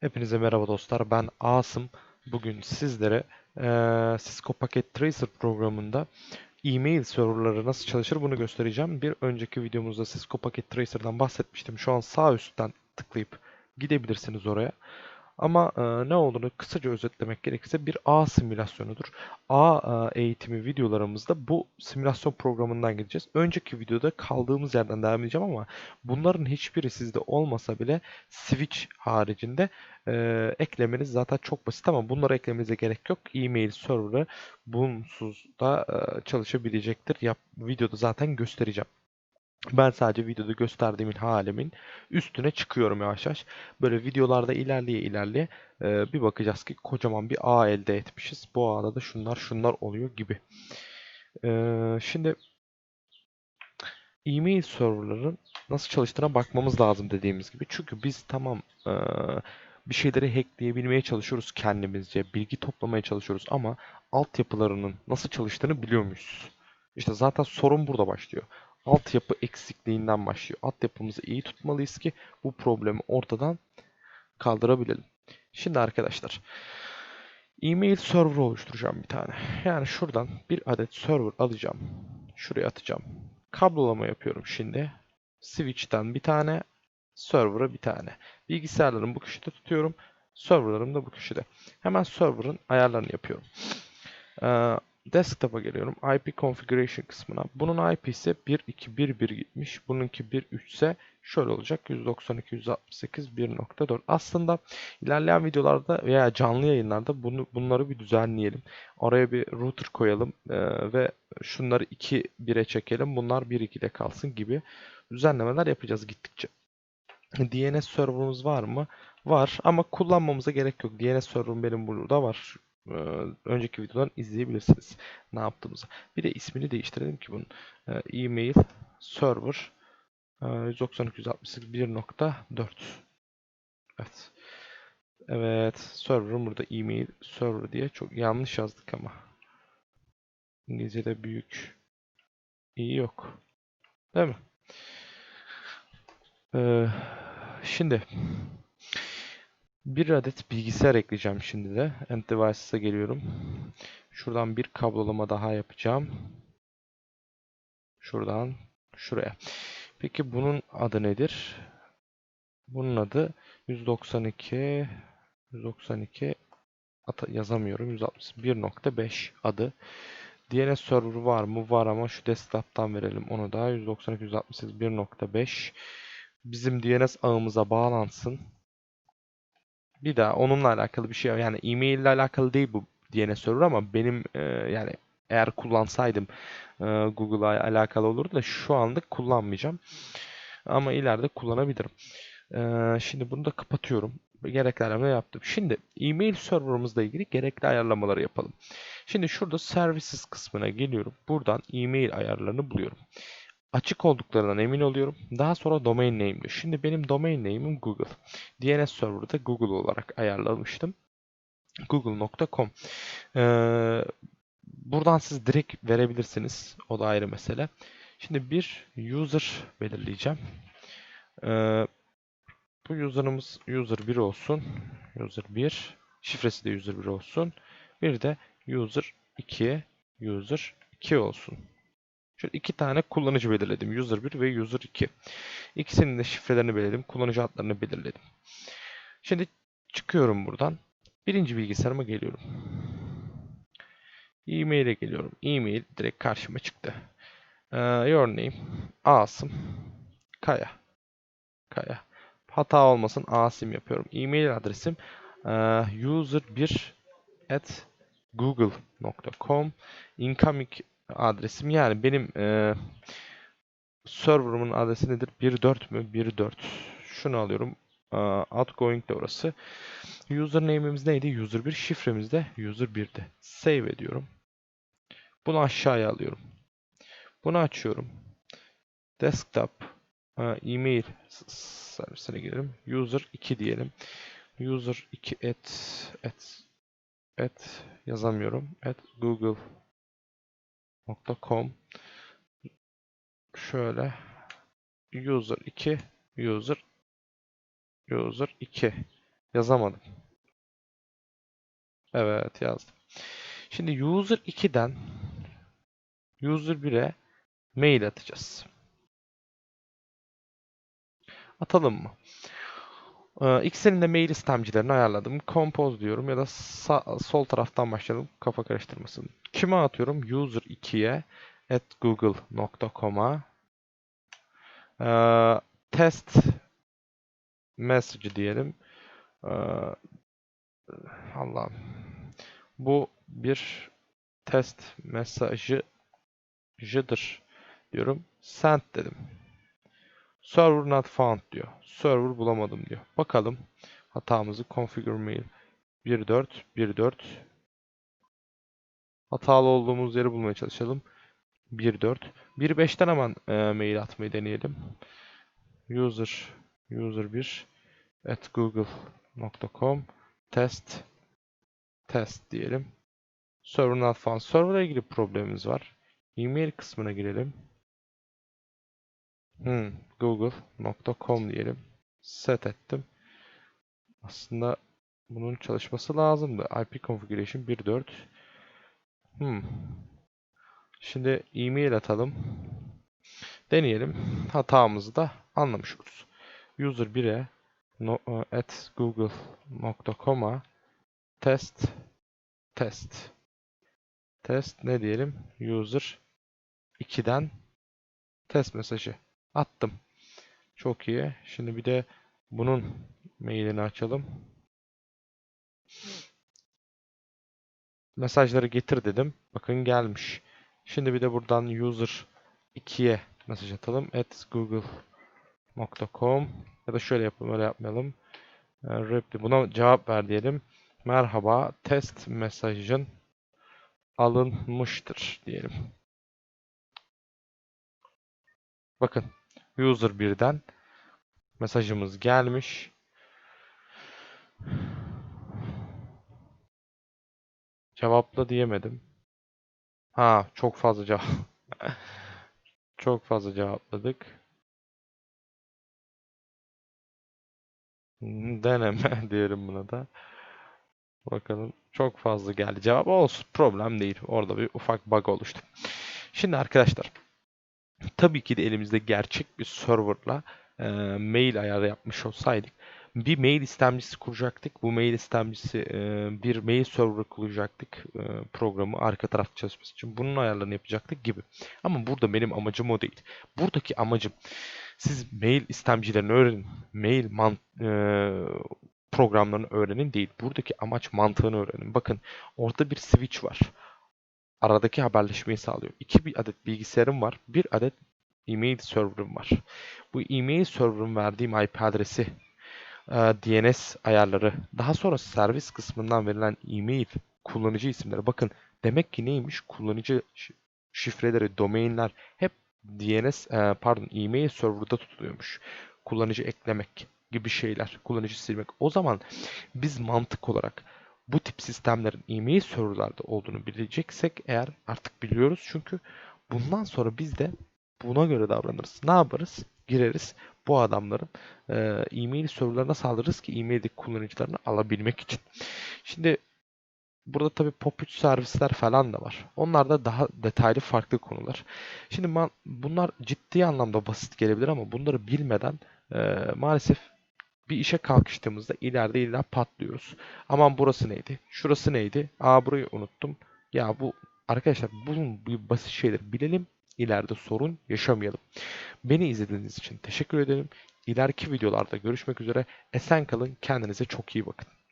Hepinize merhaba dostlar. Ben Asım. Bugün sizlere eee Cisco Packet Tracer programında e-mail serverları nasıl çalışır bunu göstereceğim. Bir önceki videomuzda Cisco Packet Tracer'dan bahsetmiştim. Şu an sağ üstten tıklayıp gidebilirsiniz oraya. Ama e, ne olduğunu kısaca özetlemek gerekirse bir ağ simülasyonudur. Ağ e, eğitimi videolarımızda bu simülasyon programından gideceğiz. Önceki videoda kaldığımız yerden devam edeceğim ama bunların hiçbiri sizde olmasa bile switch haricinde e, eklemeniz zaten çok basit ama bunları eklemenize gerek yok. E-mail server'ı bunsuz da e, çalışabilecektir. Yap, videoda zaten göstereceğim. Ben sadece videoda gösterdiğimin halimin üstüne çıkıyorum yavaş yavaş. Böyle videolarda ilerleye ilerleye e, bir bakacağız ki kocaman bir ağ elde etmişiz. Bu ağda da şunlar şunlar oluyor gibi. E, şimdi e-mail serverların nasıl çalıştığına bakmamız lazım dediğimiz gibi. Çünkü biz tamam e, bir şeyleri hackleyebilmeye çalışıyoruz kendimizce, bilgi toplamaya çalışıyoruz ama altyapılarının nasıl çalıştığını biliyor muyuz? İşte zaten sorun burada başlıyor altyapı eksikliğinden başlıyor. Altyapımızı iyi tutmalıyız ki bu problemi ortadan kaldırabilelim. Şimdi arkadaşlar e-mail server oluşturacağım bir tane. Yani şuradan bir adet server alacağım. Şuraya atacağım. Kablolama yapıyorum şimdi. Switch'ten bir tane, server'a bir tane. Bilgisayarlarımı bu köşede tutuyorum. Serverlarım da bu köşede. Hemen server'ın ayarlarını yapıyorum. Ee, Desktop'a geliyorum. IP Configuration kısmına. Bunun IP'si 1.2.1.1 gitmiş. Bununki 1.3 ise şöyle olacak. 192.168.1.4 Aslında ilerleyen videolarda veya canlı yayınlarda bunu, bunları bir düzenleyelim. Oraya bir router koyalım e, ve şunları 2.1'e çekelim. Bunlar 1.2'de kalsın gibi düzenlemeler yapacağız gittikçe. DNS serverımız var mı? Var ama kullanmamıza gerek yok. DNS serverım benim burada var önceki videodan izleyebilirsiniz ne yaptığımızı. Bir de ismini değiştirelim ki bunun. E-mail server 192.168.1.4 Evet. Evet. Server'ım burada e-mail server diye çok yanlış yazdık ama. İngilizce'de büyük iyi yok. Değil mi? Ee, şimdi bir adet bilgisayar ekleyeceğim şimdi de. End Devices'a geliyorum. Şuradan bir kablolama daha yapacağım. Şuradan şuraya. Peki bunun adı nedir? Bunun adı 192 192 yazamıyorum. 161.5 adı. DNS server var mı? Var ama şu desktop'tan verelim onu da. 192 168 1.5 bizim DNS ağımıza bağlansın. Bir daha onunla alakalı bir şey yani e-mail ile alakalı değil bu DNS server ama benim e, yani eğer kullansaydım e, Google'a alakalı olurdu da şu anda kullanmayacağım. Ama ileride kullanabilirim. E, şimdi bunu da kapatıyorum. Gerekli ayarlamaları yaptım. Şimdi e-mail serverımızla ilgili gerekli ayarlamaları yapalım. Şimdi şurada services kısmına geliyorum. Buradan e-mail ayarlarını buluyorum açık olduklarından emin oluyorum. Daha sonra domain name. Şimdi benim domain name'im Google. DNS server'da Google olarak ayarlamıştım. Google.com ee, Buradan siz direkt verebilirsiniz. O da ayrı mesele. Şimdi bir user belirleyeceğim. Ee, bu user'ımız user 1 olsun. User 1. Şifresi de user 1 olsun. Bir de user 2 user 2 olsun. Şöyle iki tane kullanıcı belirledim. User 1 ve User 2. İkisinin de şifrelerini belirledim. Kullanıcı adlarını belirledim. Şimdi çıkıyorum buradan. Birinci bilgisayarıma geliyorum. E-mail'e geliyorum. E-mail direkt karşıma çıktı. Uh, your name. Asım. Kaya. Kaya. Hata olmasın Asim yapıyorum. E-mail adresim uh, user1 at google.com incoming adresim. Yani benim e, server'ımın adresi nedir? 1.4 mü? 1.4. Şunu alıyorum. E, outgoing de orası. Username'imiz neydi? User 1. Şifremiz de user 1'di. Save ediyorum. Bunu aşağıya alıyorum. Bunu açıyorum. Desktop e, e-mail servisine girelim. User 2 diyelim. User 2 at at at yazamıyorum. At Google .com şöyle user 2 user user 2 Yazamadım. Evet yazdım. Şimdi user 2'den user 1'e mail atacağız. Atalım mı? Ee, de mail istemcilerini ayarladım. Compose diyorum ya da sağ, sol taraftan başlayalım. Kafa karıştırmasın. Kime atıyorum? User 2'ye at google.com'a ee, test message diyelim. Ee, Allah'ım. Bu bir test mesajıdır diyorum. Send dedim. Server not found diyor. Server bulamadım diyor. Bakalım hatamızı configure mail 1.4 1.4 hatalı olduğumuz yeri bulmaya çalışalım. 1.4 1.5'ten hemen e, mail atmayı deneyelim. User user 1 at google.com test test diyelim. Server not found. Server'a ilgili problemimiz var. E-mail kısmına girelim. Hmm, google.com diyelim. Set ettim. Aslında bunun çalışması lazımdı. IP configuration 1.4 hmm. Şimdi e-mail atalım. Deneyelim. Hatamızı da anlamış oluruz. User 1'e no, at google.com'a test test test ne diyelim? User 2'den test mesajı attım. Çok iyi. Şimdi bir de bunun mailini açalım. Mesajları getir dedim. Bakın gelmiş. Şimdi bir de buradan user 2'ye mesaj atalım. At google.com ya da şöyle yapalım, öyle yapmayalım. Reply. Buna cevap ver diyelim. Merhaba, test mesajın alınmıştır diyelim. Bakın, user 1'den mesajımız gelmiş. Cevapla diyemedim. Ha, çok fazla cevap. çok fazla cevapladık. Deneme diyelim buna da. Bakalım çok fazla geldi cevap olsun problem değil. Orada bir ufak bug oluştu. Şimdi arkadaşlar tabii ki de elimizde gerçek bir serverla e, mail ayarı yapmış olsaydık bir mail istemcisi kuracaktık. Bu mail istemcisi e, bir mail server kuracaktık e, programı arka tarafta çalışması için. Bunun ayarlarını yapacaktık gibi. Ama burada benim amacım o değil. Buradaki amacım siz mail istemcilerini öğrenin. Mail man, e, programlarını öğrenin değil. Buradaki amaç mantığını öğrenin. Bakın orada bir switch var. Aradaki haberleşmeyi sağlıyor. İki bir adet bilgisayarım var. Bir adet e-mail server'ım var. Bu e-mail server'ın verdiğim IP adresi, e, DNS ayarları, daha sonra servis kısmından verilen e-mail kullanıcı isimleri. Bakın demek ki neymiş? Kullanıcı şifreleri, domainler hep DNS, e, pardon e-mail server'da tutuluyormuş. Kullanıcı eklemek gibi şeyler, kullanıcı silmek. O zaman biz mantık olarak bu tip sistemlerin e-mail serverlarda olduğunu bileceksek eğer artık biliyoruz çünkü bundan sonra biz de buna göre davranırız. Ne yaparız? Gireriz bu adamların e, e-mail serverlarına saldırırız ki e-maildeki kullanıcılarını alabilmek için. Şimdi burada tabii pop-3 servisler falan da var. Onlar da daha detaylı farklı konular. Şimdi bunlar ciddi anlamda basit gelebilir ama bunları bilmeden e, maalesef bir işe kalkıştığımızda ileride illa patlıyoruz. Aman burası neydi? Şurası neydi? Aa burayı unuttum. Ya bu arkadaşlar bunun bu basit şeyleri bilelim. İleride sorun yaşamayalım. Beni izlediğiniz için teşekkür ederim. İleriki videolarda görüşmek üzere. Esen kalın. Kendinize çok iyi bakın.